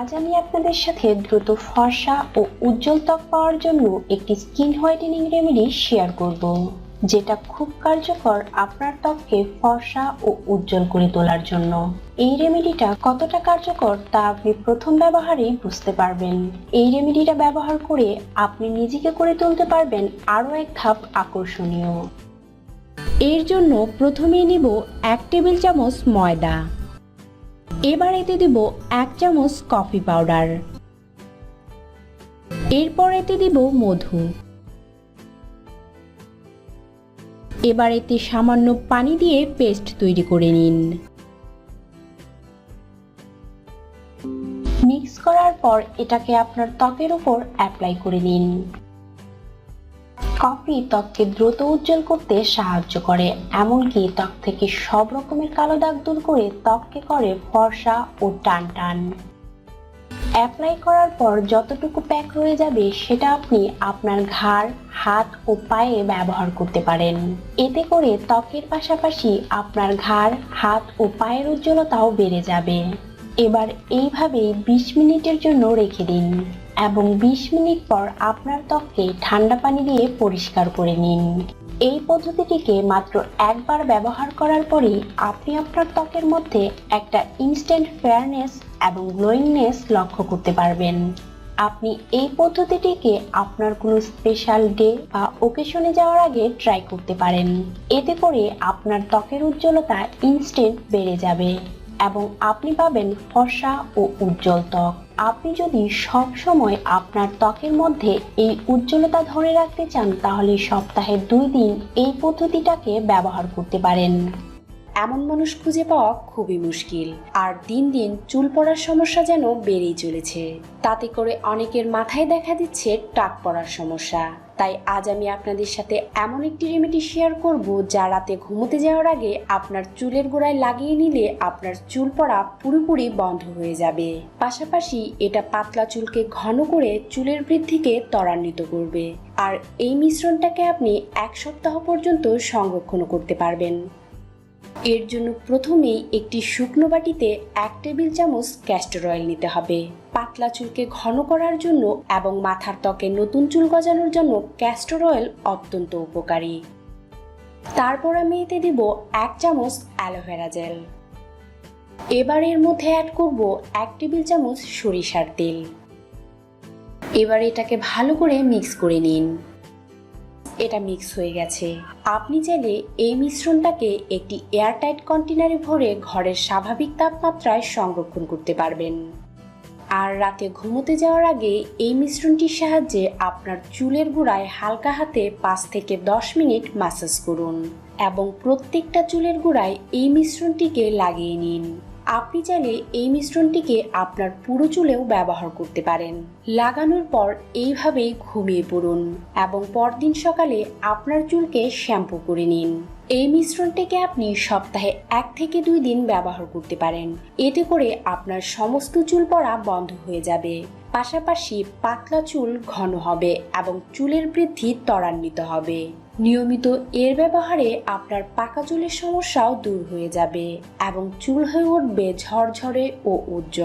আজ আমি আপনাদের সাথে দ্রুত ফর্সা ও উজ্জ্বল ত্বক পাওয়ার জন্য একটি স্কিন হোয়াইটেনিং রেমেডি শেয়ার করব, যেটা খুব কার্যকর আপনার ত্বককে ফর্সা ও উজ্জ্বল করে তোলার জন্য। এই রেমেডিটা কতটা কার্যকর তা আপনি প্রথম ব্যবহারেই বুঝতে পারবেন। এই রেমেডিটা ব্যবহার করে আপনি নিজেকে করে তুলতে পারবেন আরও এক ধাপ আকর্ষণীয়। এর জন্য প্রথমেই নিব এক টেবিল চামচ ময়দা। এবার এতে দিব এক চামচ কফি পাউডার। এরপর এতে দিব মধু। এবার এতে সামান্য পানি দিয়ে পেস্ট তৈরি করে নিন। মিক্স করার পর এটাকে আপনার ত্বকের উপর অ্যাপ্লাই করে নিন। কফি ত্বককে দ্রুত উজ্জ্বল করতে সাহায্য করে। এমনকি ত্বক থেকে সব রকমের কালো দাগ দূর করে ত্বককে করে ফর্সা ও টান টান। অ্যাপ্লাই করার পর যতটুকু প্যাক রয়ে যাবে সেটা আপনি আপনার ঘাড়, হাত ও পায়ে ব্যবহার করতে পারেন। এতে করে ত্বকের পাশাপাশি আপনার ঘাড়, হাত ও পায়ের উজ্জ্বলতাও বেড়ে যাবে। এবার এইভাবেই বিশ মিনিটের জন্য রেখে দিন। এবং বিশ মিনিট পর আপনার ত্বককে ঠান্ডা পানি দিয়ে পরিষ্কার করে নিন। এই পদ্ধতিটিকে মাত্র একবার ব্যবহার করার পরেই আপনি আপনার ত্বকের মধ্যে একটা ইনস্ট্যান্ট ফেয়ারনেস এবং গ্লোয়িংনেস লক্ষ্য করতে পারবেন। আপনি এই পদ্ধতিটিকে আপনার কোনো স্পেশাল ডে বা ওকেশনে যাওয়ার আগে ট্রাই করতে পারেন। এতে করে আপনার ত্বকের উজ্জ্বলতা ইনস্ট্যান্ট বেড়ে যাবে। এবং আপনি পাবেন ফর্সা ও উজ্জ্বল ত্বক। আপনি যদি সব সময় আপনার ত্বকের মধ্যে এই উজ্জ্বলতা ধরে রাখতে চান, তাহলে সপ্তাহে দুই দিন এই পদ্ধতিটাকে ব্যবহার করতে পারেন। এমন মানুষ খুঁজে পাওয়া খুবই মুশকিল। আর দিন দিন চুল পড়ার সমস্যা যেন বেড়েই চলেছে। তাতে করে অনেকের মাথায় দেখা দিচ্ছে টাক পড়ার সমস্যা। তাই আজ আমি আপনাদের সাথে এমন একটি রেমেডি শেয়ার করব যা রাতে ঘুমোতে যাওয়ার আগে আপনার চুলের গোড়ায় লাগিয়ে নিলে আপনার চুল পড়া পুরোপুরি বন্ধ হয়ে যাবে। পাশাপাশি এটা পাতলা চুলকে ঘন করে চুলের বৃদ্ধিকে ত্বরান্বিত করবে। আর এই মিশ্রণটাকে আপনি এক সপ্তাহ পর্যন্ত সংরক্ষণ করতে পারবেন। এর জন্য প্রথমেই একটি শুকনো বাটিতে এক টেবিল চামচ ক্যাস্টর অয়েল নিতে হবে। পাতলা চুলকে ঘন করার জন্য এবং মাথার ত্বকে নতুন চুল গজানোর জন্য ক্যাস্টর অয়েল অত্যন্ত উপকারী। তারপর আমি এতে দেব এক চামচ অ্যালোভেরা জেল এবার এর মধ্যে অ্যাড করব এক টেবিল চামচ সরিষার তেল। এবার এটাকে ভালো করে মিক্স করে নিন। এটা মিক্স হয়ে গেছে। আপনি চাইলে এই মিশ্রণটাকে একটি এয়ারটাইট কন্টেনারে ভরে ঘরের স্বাভাবিক তাপমাত্রায় সংরক্ষণ করতে পারবেন। আর রাতে ঘুমোতে যাওয়ার আগে এই মিশ্রণটির সাহায্যে আপনার চুলের গোড়ায় হালকা হাতে পাঁচ থেকে দশ মিনিট মাসাজ করুন এবং প্রত্যেকটা চুলের গোড়ায় এই মিশ্রণটিকে লাগিয়ে নিন। আপনি চাইলে এই মিশ্রণটিকে আপনার পুরো চুলেও ব্যবহার করতে পারেন। লাগানোর পর এইভাবেই ঘুমিয়ে পড়ুন এবং পরদিন সকালে আপনার চুলকে শ্যাম্পু করে নিন। এই মিশ্রণটিকে আপনি সপ্তাহে এক থেকে দুই দিন ব্যবহার করতে পারেন। এতে করে আপনার সমস্ত চুল পড়া বন্ধ হয়ে যাবে। পাশাপাশি পাতলা চুল ঘন হবে এবং চুলের বৃদ্ধি ত্বরান্বিত হবে। নিয়মিত এর ব্যবহারে আপনার পাকা চুলের সমস্যাও দূর হয়ে যাবে এবং চুল হয়ে উঠবে ঝরঝরে ও উজ্জ্বল।